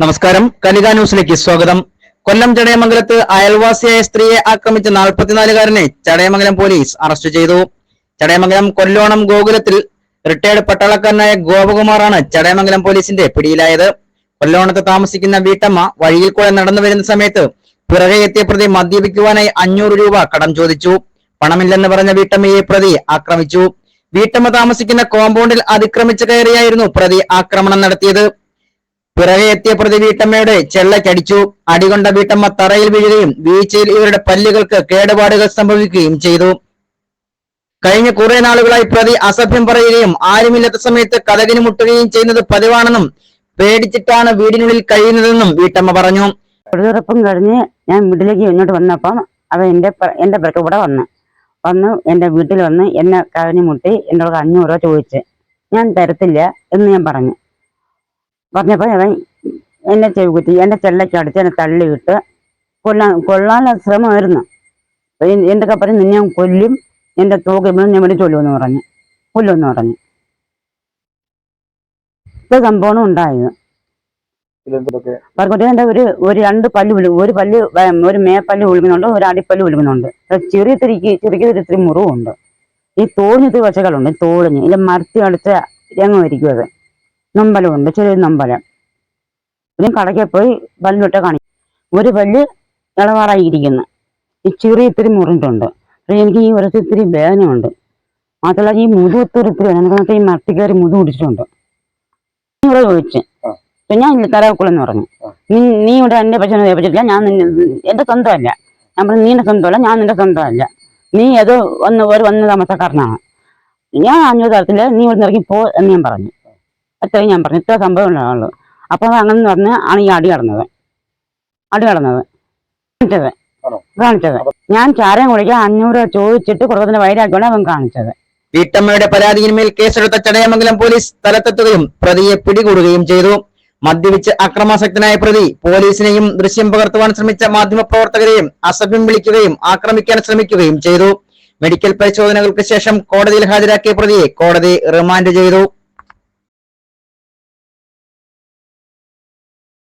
നമസ്കാരം. കനിക ന്യൂസിലേക്ക് സ്വാഗതം. കൊല്ലം ചടയമംഗലത്ത് അയൽവാസിയായ സ്ത്രീയെ ആക്രമിച്ച നാൽപ്പത്തിനാലുകാരനെ ചടയമംഗലം പോലീസ് അറസ്റ്റ് ചെയ്തു. ചടയമംഗലം കൊല്ലോണം ഗോകുലത്തിൽ റിട്ടയർഡ് പട്ടാളക്കാരനായ ഗോപകുമാറാണ് ചടയമംഗലം പോലീസിന്റെ പിടിയിലായത്. കൊല്ലോണത്ത് താമസിക്കുന്ന വീട്ടമ്മ വഴിയിൽ കൂടെ നടന്നു വരുന്ന സമയത്ത് പിറകെ എത്തിയ പ്രതി മദ്യപിക്കുവാനായി അഞ്ഞൂറ് രൂപ കടം ചോദിച്ചു. പണമില്ലെന്ന് പറഞ്ഞ വീട്ടമ്മയെ പ്രതി ആക്രമിച്ചു. വീട്ടമ്മ താമസിക്കുന്ന കോമ്പൗണ്ടിൽ അതിക്രമിച്ചു കയറിയായിരുന്നു പ്രതി ആക്രമണം നടത്തിയത്. പിറകെ എത്തിയ പ്രതി വീട്ടമ്മയുടെ ചെള്ളക്കടിച്ചു അടികൊണ്ട വീട്ടമ്മ തറയിൽ വീഴുകയും വീഴ്ചയിൽ ഇവരുടെ പല്ലുകൾക്ക് കേടുപാടുകൾ സംഭവിക്കുകയും ചെയ്തു. കഴിഞ്ഞ കുറെ നാളുകളായി പ്രതി അസഭ്യം പറയുകയും ആരുമില്ലാത്ത സമയത്ത് കഥകിന് മുട്ടുകയും ചെയ്യുന്നത് പതിവാണെന്നും പേടിച്ചിട്ടാണ് വീടിനുള്ളിൽ കഴിയുന്നതെന്നും വീട്ടമ്മ പറഞ്ഞു. തൊഴിലുറപ്പും കഴിഞ്ഞ് ഞാൻ വീട്ടിലേക്ക് ഇങ്ങോട്ട് വന്നപ്പം അവ എന്റെ എന്റെ പിറക്ക് ഇവിടെ വന്ന്. വന്ന് എന്റെ വീട്ടിൽ വന്ന് എന്നെ കവിഞ്ഞ് മുട്ടി എന്നോട് അഞ്ഞൂറ് രൂപ ചോദിച്ച്. ഞാൻ തരത്തില്ല എന്ന് ഞാൻ പറഞ്ഞു. പറഞ്ഞപ്പോൾ അവൻ എന്നെ ചെവി കുത്തി എന്റെ ചെല്ലയ്ക്ക് അടിച്ച് എന്നെ തള്ളിയിട്ട് കൊല്ലാൻ കൊള്ളാനുള്ള ശ്രമമായിരുന്നു. എന്തൊക്കെ പറഞ്ഞു നിന്നെ ഞാൻ കൊല്ലും എന്റെ തോക്ക് ഇവിടെ ഞാൻ വേണ്ടി ചൊല്ലുമെന്ന് പറഞ്ഞു കൊല്ലുമെന്ന് പറഞ്ഞു. ഇത് സംഭവം ഉണ്ടായത്. പറക്കോട്ടെ ഒരു ഒരു രണ്ട് പല്ല് വിളി ഒരു പല്ല് ഒരു മേപ്പല്ല് വിളിക്കുന്നുണ്ട് ഒരു അടിപ്പല്ല് വിളിക്കുന്നുണ്ട്. ചെറിയ തിരിക്ക് ചെറിയ ഇത്തിരി മുറിവുണ്ട്. ഈ തോളിന് വശകളുണ്ട് ഈ തോളിന് ഇല്ല മരത്തി അടിച്ച രംഗമായിരിക്കും അത് നമ്പലമുണ്ട് ചെറിയൊരു നമ്പലം പിന്നെ കടയ്ക്ക് പോയി പല്ലിട്ട് കാണിക്കും. ഒരു പല്ല് ഇളവാറായിരിക്കുന്നു. ഈ ചെറിയ ഇത്തിരി മുറിഞ്ഞിട്ടുണ്ട്. പക്ഷേ എനിക്ക് ഈ ഒരു ഇത്തിരി വേദനയുണ്ട്. മാത്രമല്ല ഈ മുതു ഒത്തിരി ഇത്തിരി വേദന. ഈ മത്തി കയറി മുതു പിടിച്ചിട്ടുണ്ട്. ഇവിടെ ചോദിച്ചു. അപ്പം ഞാൻ തലവെക്കുള്ളെന്ന് പറഞ്ഞു. നീ നീ ഇവിടെ എന്റെ പശുവിനെ വേപ്പിച്ചിട്ടില്ല ഞാൻ നിന്നെ എന്റെ സ്വന്തമല്ല. ഞാൻ പറഞ്ഞു നീ എന്റെ സ്വന്തമല്ല ഞാൻ നിന്റെ സ്വന്തമല്ല. നീ ഏതോ വന്ന് ഒരു വന്ന താമസക്കാരനാണ്. ഞാൻ അഞ്ഞൂറ് തരത്തില്ല നീ ഇവിടെ ഇറങ്ങി പോ എന്ന് ഞാൻ പറഞ്ഞു. അത്രയും ഞാൻ പറഞ്ഞു. ഇത്ര സംഭവം ഉണ്ടാവുള്ളൂ. അപ്പോൾ അത് അങ്ങനെ പറഞ്ഞ് ആണ് ഈ അടി കടന്നത്. അടി കടന്നത്. കാണിച്ചത്? കാണിച്ചത്. ഞാൻ ചാരം കുടിക്കാൻ അഞ്ഞൂറ് രൂപ ചോദിച്ചിട്ട് കുടുംബത്തിന്റെ വൈരാഗ്യമാണ് അവൻ കാണിച്ചത്. വീട്ടമ്മയുടെ പരാതിയിന്മേൽ കേസെടുത്ത ചടയമംഗലം പോലീസ് സ്ഥലത്തെത്തുകയും പ്രതിയെ പിടികൂടുകയും ചെയ്തു. മദ്യപിച്ച് അക്രമാസക്തനായ പ്രതി പോലീസിനെയും ദൃശ്യം പകർത്തുവാൻ ശ്രമിച്ച മാധ്യമപ്രവർത്തകരെയും അസഭ്യം വിളിക്കുകയും ആക്രമിക്കാൻ ശ്രമിക്കുകയും ചെയ്തു. മെഡിക്കൽ പരിശോധനകൾക്ക് ശേഷം കോടതിയിൽ ഹാജരാക്കിയ പ്രതിയെ കോടതി റിമാൻഡ് ചെയ്തു.